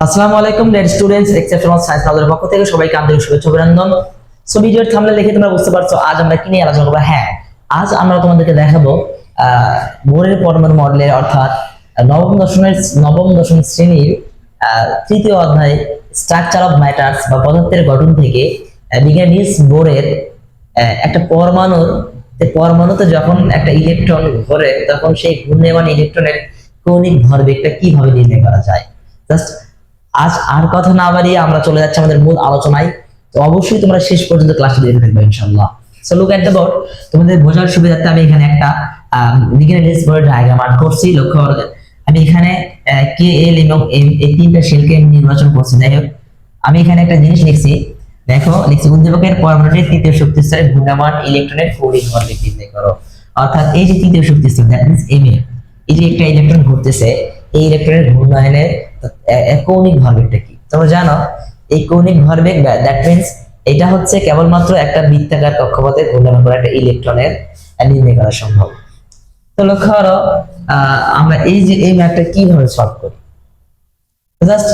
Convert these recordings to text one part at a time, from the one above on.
আসসালামু আলাইকুম dear students exceptional science নজরের পক্ষ থেকে সবাইকে আন্তরিক শুভেচ্ছা অভিনন্দন। সো ভিডিওর থামলে দেখে তোমরা বুঝতে পারছ আজ আমরা কি নিয়ে আলোচনা করব? হ্যাঁ আজ আমরা তোমাদেরকে দেখাবো আহ, বোর্ডের পরমাণু মডেলের অর্থাৎ নবম দশমের নবম দশম শ্রেণির তৃতীয় অধ্যায় স্ট্রাকচার অফ ম্যাটার্স বা পদার্থের গঠন থেকে বিজ্ঞান আহ, একটা পরমাণুর পরমাণুতে যখন একটা ইলেকট্রন ঘোরে তখন সেই ঘূর্ণায়মান ইলেকট্রনের কৌণিক ভরবেগটা কীভাবে নির্ণয় করা যায়? জাস্ট আজ আর কথা না বাড়িয়ে আমরা চলে যাচ্ছি আমাদের মূল আলোচনায়। তো অবশ্যই তোমরা শেষ পর্যন্ত ক্লাসটি দেখে থাকবে, ইনশাআল্লাহ। সো লুক এট দ্য তোমাদের বোঝার সুবিধার্থে আমি এখানে একটা বিজ্ঞানের বোর্ড ডায়াগ্রাম আর্ট করছি। লক্ষ্য করো আমি এখানে কে এল এবং এম এই তিনটা সেলকে নির্বাচন করছি। যাই হোক, আমি এখানে একটা জিনিস লিখছি। দেখো, লিখছি উদ্দীপকের পরমাণুটির তৃতীয় শক্তি স্তরে ঘূর্ণায়মান ইলেকট্রনের কৌণিক ভরবেগ নির্ণয় করো। অর্থাৎ এই যে তৃতীয় শক্তি স্তর দ্যাট মিন্স এম এ এই যে একটা ইলেকট্রন ঘুরতেছে এই ইলেকট্রনের ঘূর্ণায়নের এ- এ- কৌণিক ভরবেগটা কি? তোমরা জানো এই কৌণিক ভরবেগ দ্যাট মিন্স এটা হচ্ছে কেবলমাত্র একটা বৃত্তাকার কক্ষপথে ঘূর্ণায়মান করা একটা ইলেকট্রনের নির্ণয় করা সম্ভব। তো লক্ষ্য করো আমরা এই যে, এই ম্যাথটা কীভাবে সলভ করি? জাস্ট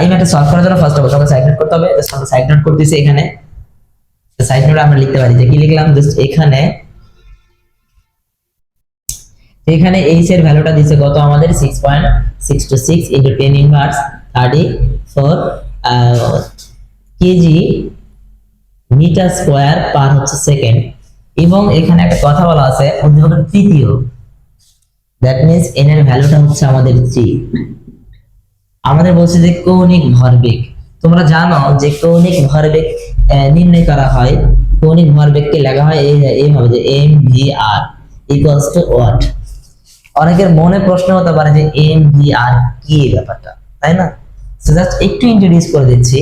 এই ম্যাথটা সলভ করার জন্য ফার্স্ট অফ অল তোমাকে সাইড নোট করতে হবে। সাইড নোট করতেছি এখানে। সাইড নোট আমরা লিখতে পারি যে কি লিখলাম? জাস্ট এখানে এখানে এইচ এর ভ্যালুটা দিছে কত? আমাদের 6.626 into 10 inverse 34 KG metre square per হচ্ছে সেকেন্ড এবং এখানে একটা কথা বলা আছে উদ্দীপকের তৃতীয়। দ্যাট মিন্স এন এর ভ্যালুটা হচ্ছে আমাদের 3 আমাদের বলছে যে কৌণিক ভরবেগ। তোমরা জানো যে কৌণিক ভরবেগ নির্ণয় করা হয়। কৌণিক ভরবেগকে লেখা হয় এই এইভাবে যে M V R equals to what অনেকের মনে প্রশ্ন হতে পারে যে এম ভি আর কি এই ব্যাপারটা, তাই না? সো জাস্ট একটু ইন্ট্রোডিউস করে দিচ্ছি।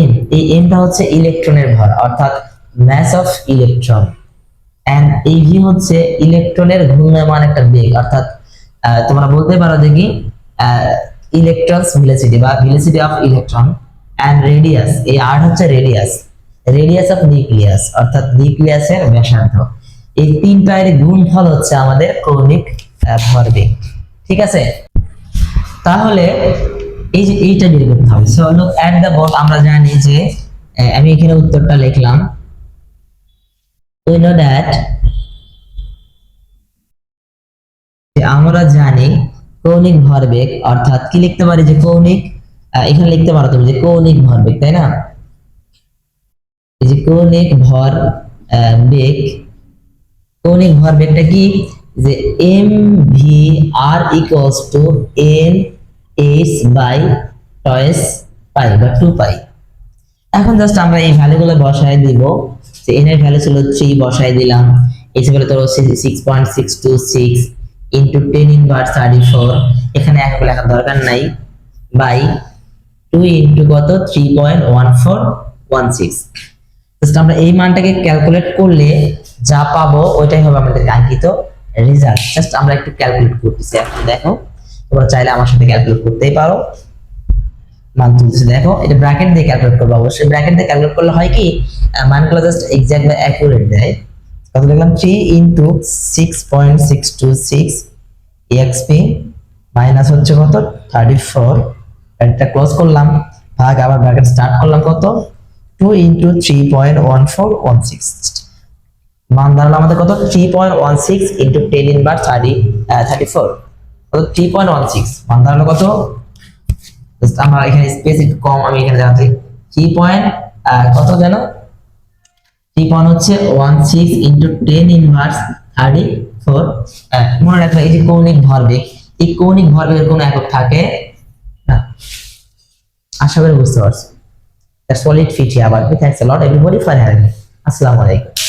এম এই এমটা হচ্ছে ইলেকট্রনের ভর, অর্থাৎ ম্যাস অফ ইলেকট্রন এন্ড এই ভি হচ্ছে ইলেকট্রনের ঘূর্ণায়মান একটা বেগ, অর্থাৎ তোমরা বলতে পারো যে কি? ইলেকট্রনস ভেলোসিটি বা velocity of electron and radius এই আর হচ্ছে রেডিয়াস রেডিয়াস অফ নিউক্লিয়াস অর্থাৎ নিউক্লিয়াসের ব্যাসার্ধ। এই তিনটার গুণফল হচ্ছে আমাদের কৌণিক ভরবেগ ঠিক আছে? তাহলে এই যে এইটা বের করতে হবে। সো এট দ্য বোর্ড আমরা জানি যে আমি এখানে উত্তরটা লিখলাম। Know that যে আমরা জানি কৌণিক ভরবেগ, অর্থাৎ কি লিখতে পারি যে কৌণিক? এখানে লিখতে পারো তুমি যে কৌণিক ভরবেগ, তাই না? এই যে কৌণিক ভর বেগ কৌণিক ভরবেগটা কি? যে M V R equals to N H by toys pi বা টু পাই এখন জাস্ট আমরা এই ভ্যালুগুলো বসায় দিব। যে এন এর ভ্যালু ছিল 3 বসায় দিলাম। এই ছিল তোর 6.626 ইনটু 10 ইনভার্স 34 এখানে এক লেখার দরকার নাই। বাই 2 ইনটু কত? 3.1416 জাস্ট আমরা এই মানটাকে ক্যালকুলেট করলে যা পাবো ওইটাই হবে আমাদের কাঙ্ক্ষিত রেজাল্ট জাস্ট আমরা একটু ক্যালকুলেট করতেছি এখন, দেখো। তোমরা চাইলে আমার সাথে ক্যালকুলেট করতেই পারো। মান তুলতেছি, দেখো। এটা ব্র্যাকেট দিয়ে ক্যালকুলেট করব অবশ্যই। ব্র্যাকেট দিয়ে ক্যালকুলেট করলে হয় কি মানগুলো জাস্ট এক্সাক্ট অ্যাকুরেট দেয়। কত লিখলাম? Three into six point six two six exp minus হচ্ছে কত? থার্টি ফোর এটা ক্লোজ করলাম। ভাগ আবার ব্র্যাকেট স্টার্ট করলাম কত? Two into three point one four one six মান দাঁড়াল আমাদের কত? Three point one six into ten inverse thirty thirty four কত? থ্রি পয়েন্ট ওয়ান সিক্স মান দাঁড়াল কত? আমরা এখানে স্পেস একটু কম আমি এখানে দেখাচ্ছি। থ্রি পয়েন্ট কত যেন? থ্রি পয়েন্ট হচ্ছে one six into ten inverse thirty four মনে রাখবে এই যে কৌণিক ভরবেগ এই কৌণিক ভরবেগের কোন একক থাকে না। আশা করি বুঝতে পারছি। That's all it fit here, but thanks a lot everybody for. Assalamu alaikum.